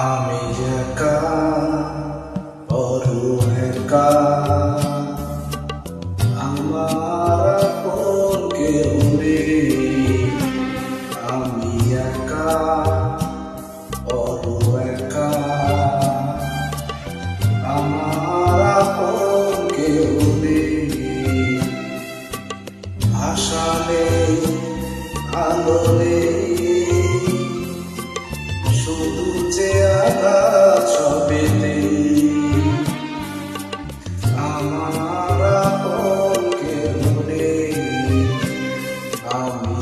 আমি একা পরু একা আমার কেউ শুধু যে আঘাত সবেতে আমার আপনকে আমি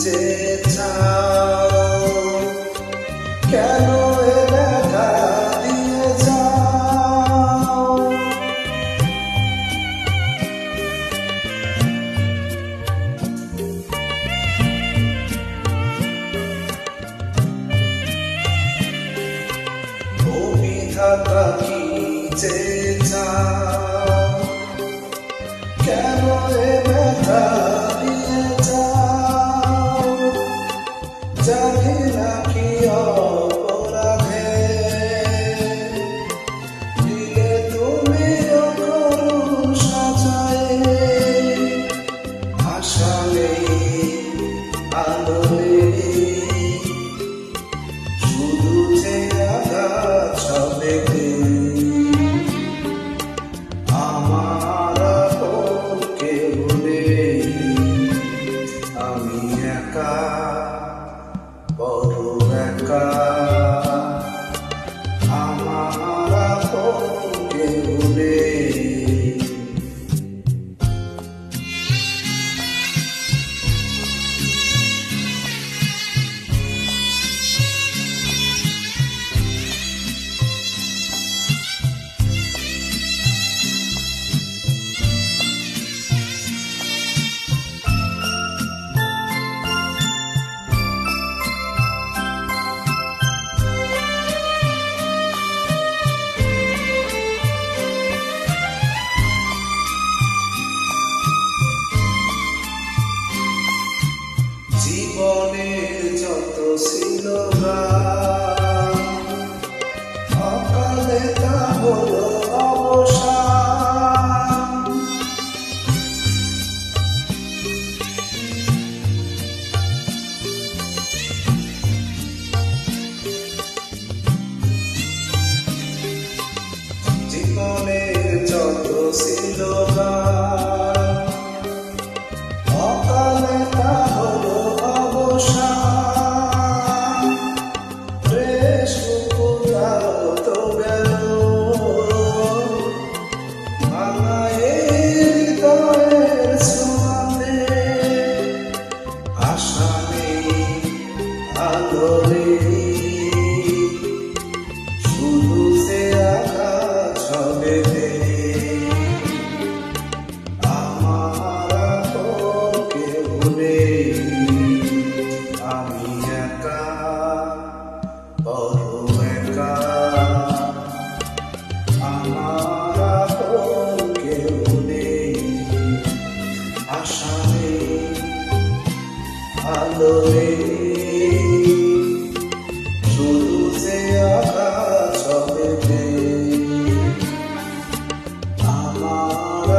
দিতে চাও? কেন দেখা দিয়ে যাও? ভূমি কি চেয়ে চাও কেন দেখা voltar. ছিল সকালে তা হলো অবসান। জীবনের যত ছিল না। আলোয় সূর্যে আকাশ হবে আমার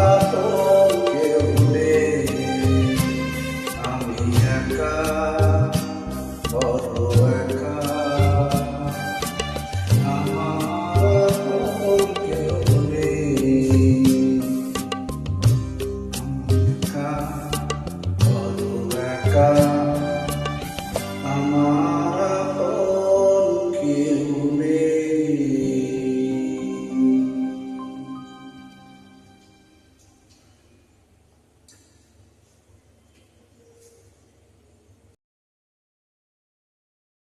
কেউ আমি একা বড় একা God.